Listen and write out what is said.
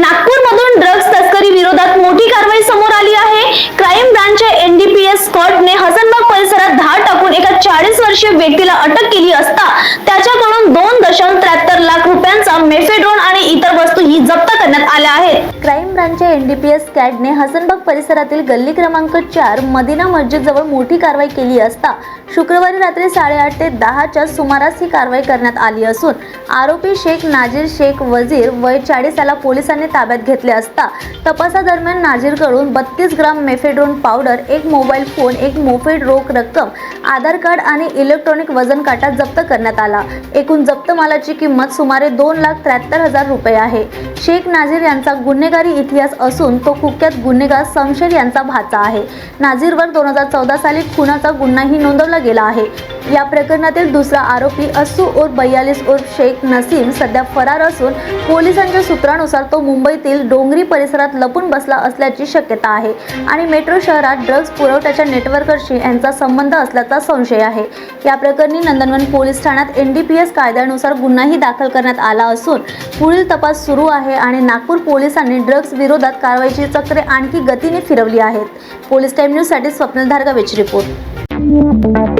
नागपूर मधून ड्रग्स तस्करी विरोधात मोठी कारवाई समोर आली आहे. क्राईम ब्रांचच्या एनडीपीएस स्कॉटने हसनबाग परिसरात धाड टाकून एका चाळीस वर्षीय व्यक्तीला अटक केली असता त्याच्याकडून दोन दशांश जप्त करण्यात आल्या आहेत. क्राईम ब्रांचच्या एनडीपीएस स्क्वॉडने हसनबाग परिसरातील गल्ली क्रमांक चार मदिना मस्जिद जवळ मोठी कारवाई केली असता शुक्रवारी रात्री साडेआठ ते दहाच्या सुमारास ही कारवाई करण्यात आली असून आरोपी शेख नाजीर शेख वजीर वय चाळीस याला पोलिसांनी ताब्यात घेतले असता तपासादरम्यान नाजीरकडून बत्तीस ग्राम मेफेड्रोन पावडर एक मोबाईल फोन एक मोफेड रोख रक्कम आधार कार्ड आणि इलेक्ट्रॉनिक वजन काटा जप्त करण्यात आला. एकूण जप्त मालाची किंमत सुमारे दोन लाख त्र्याहत्तर हजार रुपये आहे. शेख नाझीर यांचा गुन्हेगारी इतिहास असून तो कुख्यात गुन्हेगार शमशेर यांचा भाचा आहे. नाझीरवर दोन हजार चौदा साली खुनाचा गुन्हाही नोंदवला गेला आहे. या प्रकरणातील दुसरा आरोपी अस्सू उर्फ बयालीस उर्फ शेख नसीम सध्या फरार असून पोलिसांच्या सूत्रानुसार तो मुंबईतील डोंगरी परिसरात लपून बसला असल्याची शक्यता आहे. आणि मेट्रो शहरात ड्रग्ज पुरवठ्याच्या नेटवर्कशी यांचा संबंध असल्याचा संशय आहे. या प्रकरणी नंदनवन पोलीस ठाण्यात एन डी पी एस कायद्यानुसार गुन्हाही दाखल करण्यात आला असून पुढील तपास सुरू आहे आणि नागपूर पोलिसांनी ड्रग्ज विरोधात कारवाईची चक्रे आणखी गतीने फिरवली आहेत. पोलीस टाईम न्यूजसाठी स्वप्नील धारगावेची रिपोर्ट.